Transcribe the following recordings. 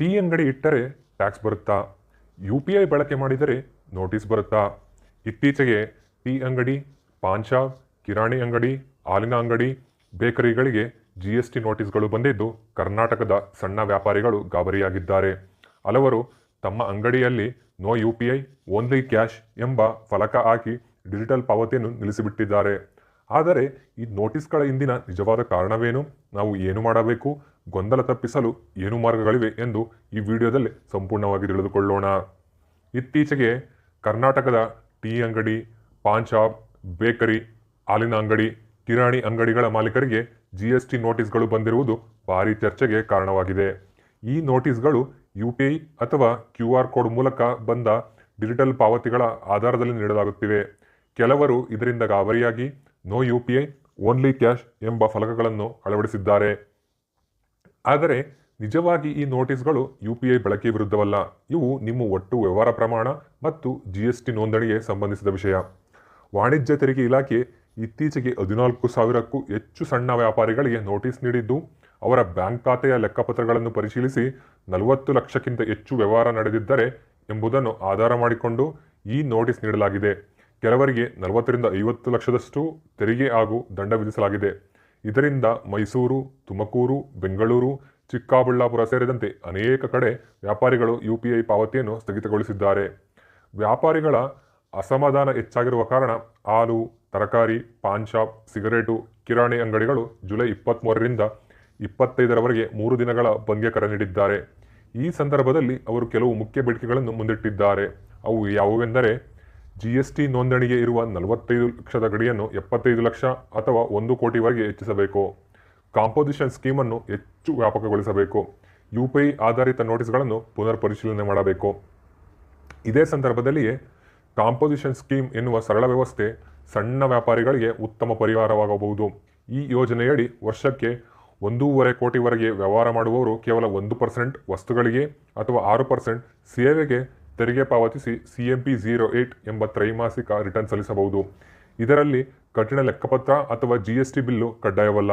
Tea ಅಂಗಡಿ ಇಟ್ಟರೆ tax ಬರುತ್ತಾ? ಯು ಪಿ ಐ ಬಳಕೆ ಮಾಡಿದರೆ ನೋಟಿಸ್ ಬರುತ್ತಾ? ಇತ್ತೀಚೆಗೆ ಟೀ ಅಂಗಡಿ ಪಾನ್ ಶಾಪ್ ಕಿರಾಣಿ ಅಂಗಡಿ, ಹಾಲಿನ ಅಂಗಡಿ, ಬೇಕರಿಗಳಿಗೆ ಜಿ ಎಸ್ ಟಿ ನೋಟಿಸ್ಗಳು ಬಂದಿದ್ದು ಕರ್ನಾಟಕದ ಸಣ್ಣ ವ್ಯಾಪಾರಿಗಳು ಗಾಬರಿಯಾಗಿದ್ದಾರೆ. ಹಲವರು ತಮ್ಮ ಅಂಗಡಿಯಲ್ಲಿ no U P I only cash ಎಂಬ ಫಲಕ ಹಾಕಿ ಡಿಜಿಟಲ್ ಪಾವತಿಯನ್ನು ನಿಲ್ಲಿಸಿಬಿಟ್ಟಿದ್ದಾರೆ. ಆದರೆ ಈ ನೋಟಿಸ್ಗಳ ಹಿಂದಿನ ನಿಜವಾದ ಕಾರಣವೇನು? ನಾವು ಏನು ಮಾಡಬೇಕು? ಗೊಂದಲ ತಪ್ಪಿಸಲು ಏನು ಮಾರ್ಗಗಳಿವೆ ಎಂದು ಈ ವಿಡಿಯೋದಲ್ಲಿ ಸಂಪೂರ್ಣವಾಗಿ ತಿಳಿದುಕೊಳ್ಳೋಣ. ಇತ್ತೀಚೆಗೆ ಕರ್ನಾಟಕದ ಟೀ ಅಂಗಡಿ, ಪಾನ್ ಶಾಪ್, ಬೇಕರಿ, ಹಾಲಿನ ಅಂಗಡಿ, ಕಿರಾಣಿ ಅಂಗಡಿಗಳ ಮಾಲೀಕರಿಗೆ ಜಿ ಎಸ್ ಟಿ ನೋಟಿಸ್ಗಳು ಬಂದಿರುವುದು ಭಾರೀ ಚರ್ಚೆಗೆ ಕಾರಣವಾಗಿದೆ. ಈ ನೋಟಿಸ್ಗಳು ಯು ಪಿ ಐ ಅಥವಾ ಕ್ಯೂ ಆರ್ ಕೋಡ್ ಮೂಲಕ ಬಂದ ಡಿಜಿಟಲ್ ಪಾವತಿಗಳ ಆಧಾರದಲ್ಲಿ ನೀಡಲಾಗುತ್ತಿವೆ. ಕೆಲವರು ಇದರಿಂದ ಗಾಬರಿಯಾಗಿ, no U P I, only cash ಎಂಬ ಫಲಕಗಳನ್ನು ಅಳವಡಿಸಿದ್ದಾರೆ. ಆದರೆ ನಿಜವಾಗಿ ಈ ನೋಟಿಸ್ಗಳು ಯು ಪಿ ಐ ಬಳಕೆ ವಿರುದ್ಧವಲ್ಲ. ಇವು ನಿಮ್ಮ ಒಟ್ಟು ವ್ಯವಹಾರ ಪ್ರಮಾಣ ಮತ್ತು ಜಿ ಎಸ್ ಟಿ ನೋಂದಣಿಗೆ ಸಂಬಂಧಿಸಿದ ವಿಷಯ. ವಾಣಿಜ್ಯ ತೆರಿಗೆ ಇಲಾಖೆ ಇತ್ತೀಚೆಗೆ ಹದಿನಾಲ್ಕು ಸಾವಿರಕ್ಕೂ ಹೆಚ್ಚು ಸಣ್ಣ ವ್ಯಾಪಾರಿಗಳಿಗೆ ನೋಟಿಸ್ ನೀಡಿದ್ದು, ಅವರ ಬ್ಯಾಂಕ್ ಖಾತೆಯ ಲೆಕ್ಕಪತ್ರಗಳನ್ನು ಪರಿಶೀಲಿಸಿ ನಲವತ್ತು ಲಕ್ಷಕ್ಕಿಂತ ಹೆಚ್ಚು ವ್ಯವಹಾರ ನಡೆದಿದ್ದರೆ ಎಂಬುದನ್ನು ಆಧಾರ ಮಾಡಿಕೊಂಡು ಈ ನೋಟಿಸ್ ನೀಡಲಾಗಿದೆ. ಕೆಲವರಿಗೆ ನಲವತ್ತರಿಂದ ಐವತ್ತು ಲಕ್ಷದಷ್ಟು ತೆರಿಗೆ ಹಾಗೂ ದಂಡ ವಿಧಿಸಲಾಗಿದೆ. ಇದರಿಂದ ಮೈಸೂರು, ತುಮಕೂರು, ಬೆಂಗಳೂರು, ಚಿಕ್ಕಬಳ್ಳಾಪುರ ಸೇರಿದಂತೆ ಅನೇಕ ಕಡೆ ವ್ಯಾಪಾರಿಗಳು ಯು ಪಿ ಐ ಪಾವತಿಯನ್ನು ಸ್ಥಗಿತಗೊಳಿಸಿದ್ದಾರೆ. ವ್ಯಾಪಾರಿಗಳ ಅಸಮಾಧಾನ ಹೆಚ್ಚಾಗಿರುವ ಕಾರಣ ಹಾಲು, ತರಕಾರಿ, ಪಾನ್ ಶಾಪ್, ಸಿಗರೇಟು, ಕಿರಾಣಿ ಅಂಗಡಿಗಳು ಜುಲೈ ಇಪ್ಪತ್ತ್ಮೂರರಿಂದ ಇಪ್ಪತ್ತೈದರವರೆಗೆ ಮೂರು ದಿನಗಳ ಬಂದ್ಗೆ ಕರೆ ನೀಡಿದ್ದಾರೆ. ಈ ಸಂದರ್ಭದಲ್ಲಿ ಅವರು ಕೆಲವು ಮುಖ್ಯ ಬೇಡಿಕೆಗಳನ್ನು ಮುಂದಿಟ್ಟಿದ್ದಾರೆ. ಅವು ಯಾವುವೆಂದರೆ ಜಿ ಎಸ್ ಟಿ ನೋಂದಣಿಗೆ ಇರುವ ನಲವತ್ತೈದು ಲಕ್ಷದ ಗಡಿಯನ್ನು ಎಪ್ಪತ್ತೈದು ಲಕ್ಷ ಅಥವಾ ಒಂದು ಕೋಟಿವರೆಗೆ ಹೆಚ್ಚಿಸಬೇಕು. ಕಾಂಪೋಸಿಷನ್ ಸ್ಕೀಮನ್ನು ಹೆಚ್ಚು ವ್ಯಾಪಕಗೊಳಿಸಬೇಕು. ಯು ಪಿ ಐ ಆಧಾರಿತ ನೋಟಿಸ್ಗಳನ್ನು ಪುನರ್ ಪರಿಶೀಲನೆ ಮಾಡಬೇಕು. ಇದೇ ಸಂದರ್ಭದಲ್ಲಿಯೇ ಕಾಂಪೋಸಿಷನ್ ಸ್ಕೀಮ್ ಎನ್ನುವ ಸರಳ ವ್ಯವಸ್ಥೆ ಸಣ್ಣ ವ್ಯಾಪಾರಿಗಳಿಗೆ ಉತ್ತಮ ಪರಿಹಾರವಾಗಬಹುದು. ಈ ಯೋಜನೆಯಡಿ ವರ್ಷಕ್ಕೆ ಒಂದೂವರೆ ಕೋಟಿವರೆಗೆ ವ್ಯವಹಾರ ಮಾಡುವವರು ಕೇವಲ ಒಂದು ಪರ್ಸೆಂಟ್ ವಸ್ತುಗಳಿಗೆ ಅಥವಾ ಆರು ಪರ್ಸೆಂಟ್ ಸೇವೆಗೆ ತೆರಿಗೆ ಪಾವತಿಸಿ C M P zero eight ಎಂಬ ತ್ರೈಮಾಸಿಕ ರಿಟರ್ನ್ ಸಲ್ಲಿಸಬಹುದು. ಇದರಲ್ಲಿ ಕಠಿಣ ಲೆಕ್ಕಪತ್ರ ಅಥವಾ ಜಿ ಎಸ್ ಟಿ ಬಿಲ್ಲು ಕಡ್ಡಾಯವಲ್ಲ.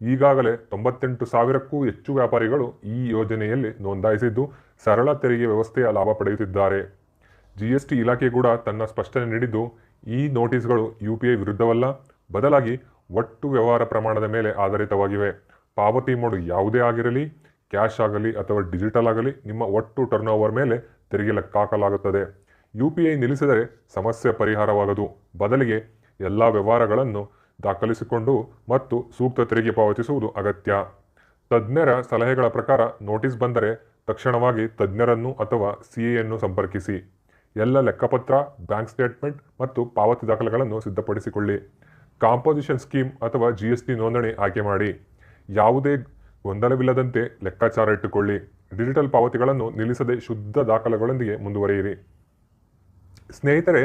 ಈಗಾಗಲೇ ತೊಂಬತ್ತೆಂಟು ಸಾವಿರಕ್ಕೂ ಹೆಚ್ಚು ವ್ಯಾಪಾರಿಗಳು ಈ ಯೋಜನೆಯಲ್ಲಿ ನೋಂದಾಯಿಸಿದ್ದು ಸರಳ ತೆರಿಗೆ ವ್ಯವಸ್ಥೆಯ ಲಾಭ ಪಡೆಯುತ್ತಿದ್ದಾರೆ. ಜಿ ಎಸ್ ಟಿ ಇಲಾಖೆ ಕೂಡ ತನ್ನ ಸ್ಪಷ್ಟನೆ ನೀಡಿದ್ದು ಈ ನೋಟಿಸ್ಗಳು ಯು ಪಿ ಐ ವಿರುದ್ಧವಲ್ಲ, ಬದಲಾಗಿ ಒಟ್ಟು ವ್ಯವಹಾರ ಪ್ರಮಾಣದ ಮೇಲೆ ಆಧಾರಿತವಾಗಿವೆ. ಪಾವತಿ ಮೋಡ್ ಯಾವುದೇ ಆಗಿರಲಿ, ಕ್ಯಾಶ್ ಆಗಲಿ ಅಥವಾ ಡಿಜಿಟಲ್ ಆಗಲಿ, ನಿಮ್ಮ ಒಟ್ಟು ಟರ್ನ್ ಓವರ್ ಮೇಲೆ ತೆರಿಗೆ ಲೆಕ್ಕಾಕಲಾಗುತ್ತದೆ. ಯುಪಿಐ ನಿಲ್ಲಿಸಿದರೆ ಸಮಸ್ಯೆ ಪರಿಹಾರವಾಗದು. ಬದಲಿಗೆ ಎಲ್ಲ ವ್ಯವಹಾರಗಳನ್ನು ದಾಖಲಿಸಿಕೊಂಡು ಮತ್ತು ಸೂಕ್ತ ತೆರಿಗೆ ಪಾವತಿಸುವುದು ಅಗತ್ಯ. ತಜ್ಞರ ಸಲಹೆಗಳ ಪ್ರಕಾರ ನೋಟಿಸ್ ಬಂದರೆ ತಕ್ಷಣವಾಗಿ ತಜ್ಞರನ್ನು ಅಥವಾ ಸಿ ಎಯನ್ನು ಸಂಪರ್ಕಿಸಿ. ಎಲ್ಲ ಲೆಕ್ಕಪತ್ರ, ಬ್ಯಾಂಕ್ ಸ್ಟೇಟ್ಮೆಂಟ್ ಮತ್ತು ಪಾವತಿ ದಾಖಲೆಗಳನ್ನು ಸಿದ್ಧಪಡಿಸಿಕೊಳ್ಳಿ. ಕಾಂಪೋಸಿಷನ್ ಸ್ಕೀಮ್ ಅಥವಾ ಜಿ ಎಸ್ ಟಿ ನೋಂದಣಿ ಆಯ್ಕೆ ಮಾಡಿ. ಯಾವುದೇ ಗೊಂದಲವಿಲ್ಲದಂತೆ ಲೆಕ್ಕಾಚಾರ ಇಟ್ಟುಕೊಳ್ಳಿ. ಡಿಜಿಟಲ್ ಪಾವತಿಗಳನ್ನು ನಿಲ್ಲಿಸದೆ ಶುದ್ಧ ದಾಖಲೆಗಳೊಂದಿಗೆ ಮುಂದುವರಿಯಿರಿ. ಸ್ನೇಹಿತರೆ,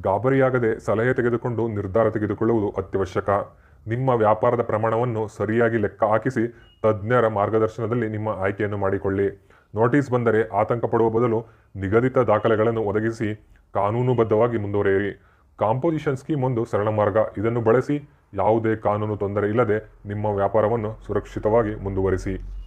ಗಾಬರಿಯಾಗದೆ ಸಲಹೆ ತೆಗೆದುಕೊಂಡು ನಿರ್ಧಾರ ತೆಗೆದುಕೊಳ್ಳುವುದು ಅತ್ಯವಶ್ಯಕ. ನಿಮ್ಮ ವ್ಯಾಪಾರದ ಪ್ರಮಾಣವನ್ನು ಸರಿಯಾಗಿ ಲೆಕ್ಕ ಹಾಕಿಸಿ ತಜ್ಞರ ಮಾರ್ಗದರ್ಶನದಲ್ಲಿ ನಿಮ್ಮ ಆಯ್ಕೆಯನ್ನು ಮಾಡಿಕೊಳ್ಳಿ. ನೋಟಿಸ್ ಬಂದರೆ ಆತಂಕ ಪಡುವ ಬದಲು ನಿಗದಿತ ದಾಖಲೆಗಳನ್ನು ಒದಗಿಸಿ ಕಾನೂನುಬದ್ಧವಾಗಿ ಮುಂದುವರಿಯಿರಿ. ಕಾಂಪೋಸಿಷನ್ ಸ್ಕೀಮ್ ಒಂದು ಸರಳ ಮಾರ್ಗ. ಇದನ್ನು ಬಳಸಿ ಯಾವುದೇ ಕಾನೂನು ತೊಂದರೆ ಇಲ್ಲದೆ ನಿಮ್ಮ ವ್ಯಾಪಾರವನ್ನು ಸುರಕ್ಷಿತವಾಗಿ ಮುಂದುವರಿಸಿ.